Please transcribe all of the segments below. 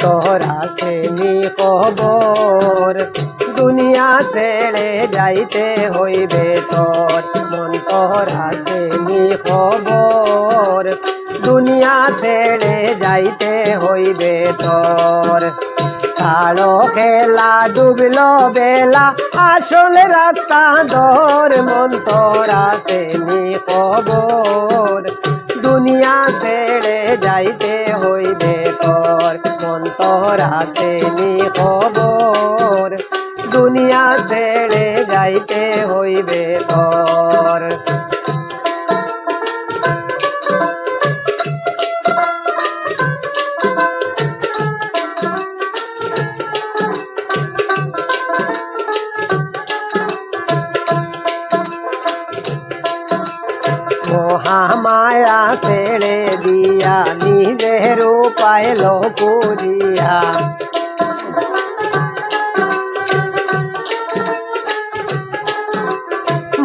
মন্তর আসেনি খবর দুনিয়া ছেড়ে যাইতে হইবে তোর। মন মন্তর আসেনি খবর দুনিয়া ছেড়ে যাইতে হইবে তোর। কালো খেলা, ডুবলো বেলা, আসল রাস্তা দর মন্তর আসেনি খবর দুনিয়া ছেড়ে যাইতে হইবে তোর মন্তর আসেনি খবর দুনিয়া ছেড়ে যাইতে হইবে তোর মহামায়া ছেড়ে উপায় লোকুরিয়া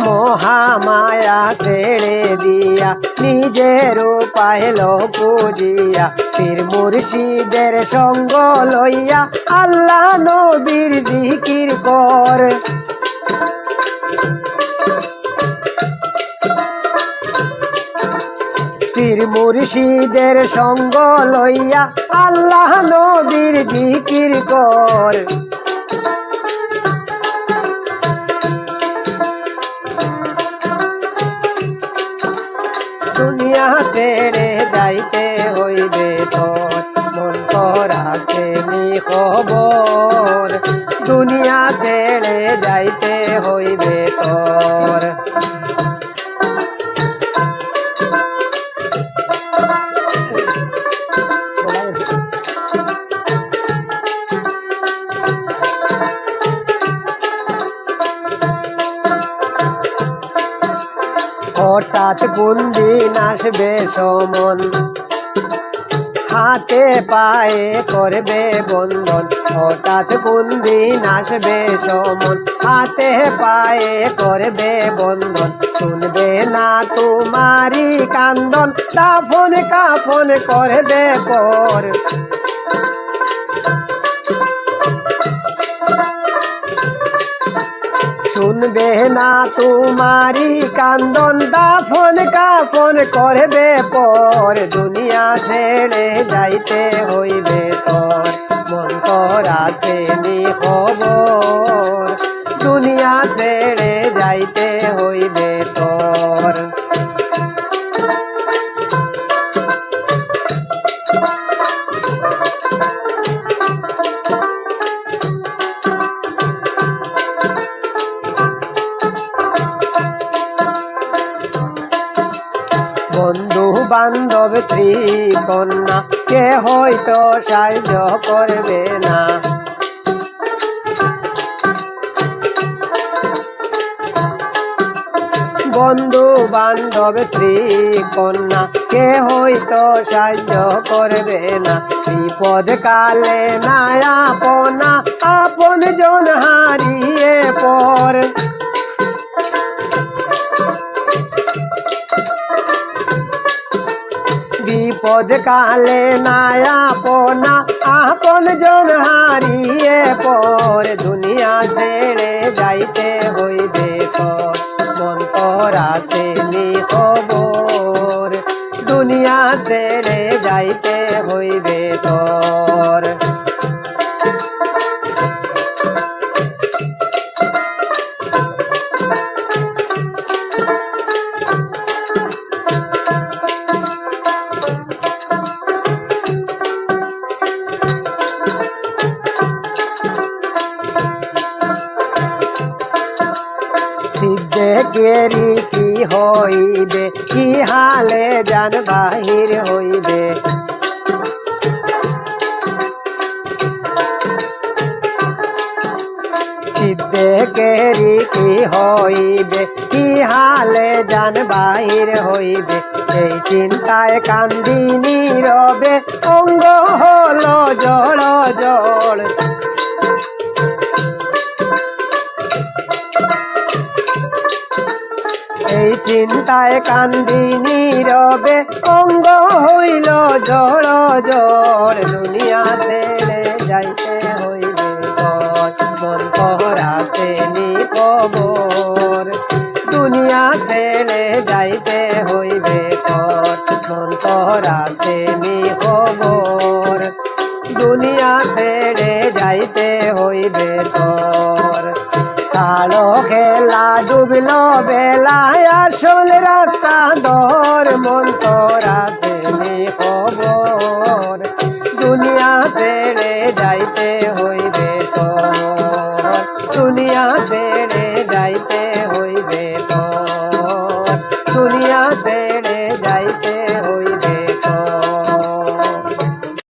মহামায়া ছেড়ে দিয়া নিজের উপায় লোকুরিয়া পীর মুর্শিদের সঙ্গ লইয়া আল্লাহ নবীর জিকির কর। পীর মুর্শিদের সঙ্গ লইয়া আল্লাহ নবীর জিকির কর। দুনিয়া ছেড়ে যাইতে হইবে তোর হঠাৎ বুন্দি নাচবে সমন। হাতে পায়ে করবে বন্ধন, হঠাৎ বুন্দি নাচবে সমন। হাতে পায়ে করবে বন্ধন, শুনবে না তোমারি কান্দন কাফন কাফন করবে পর। শুনবে না তোমারি কান্দন, দাফন কাপন করবে পর। দুনিয়া ছেড়ে যাইতে হইবে তোর মন তোর নি খবর। দুনিয়া ছেড়ে যাইতে হইবে তোর বান্ধব স্ত্রী কন্যা কে হয়তো সাহায্য করবে না। বন্ধু বান্ধব স্ত্রী কন্যা কে হয়তো সাহায্য করবে না। বিপদ কালে না আপনা আপন জন হারিয়ে পর। বিপদ কালে নায়া পোনা, আপন জন হারিয়ে পর দুনিয়া ছেড়ে যাইতে হইবে তোর মন করাতে নি খবর, দুনিয়া ছেড়ে যাইতে হইবে তোর কেরি কি হইবে, কি হালে জান বাহির হইবে? কেরি কি হইবে, কি হালে জান বাহির হইবে? এই চিন্তায় কান্দি নীরবে, অঙ্গ হলো জল জল এই চিন্তায় কান্দি নীরবে অঙ্গ হইল জল জড়। দুনিয়া ছেড়ে যাইতে হইবে মন পহরাতে নি কবর দুনিয়া ছেড়ে যাইতে হইবে মন পহরাতে নি কবর দুনিয়া ছেড়ে যাইতে হইবে ডুবলো বেলায় আসল রাস্তা দর মন্তরা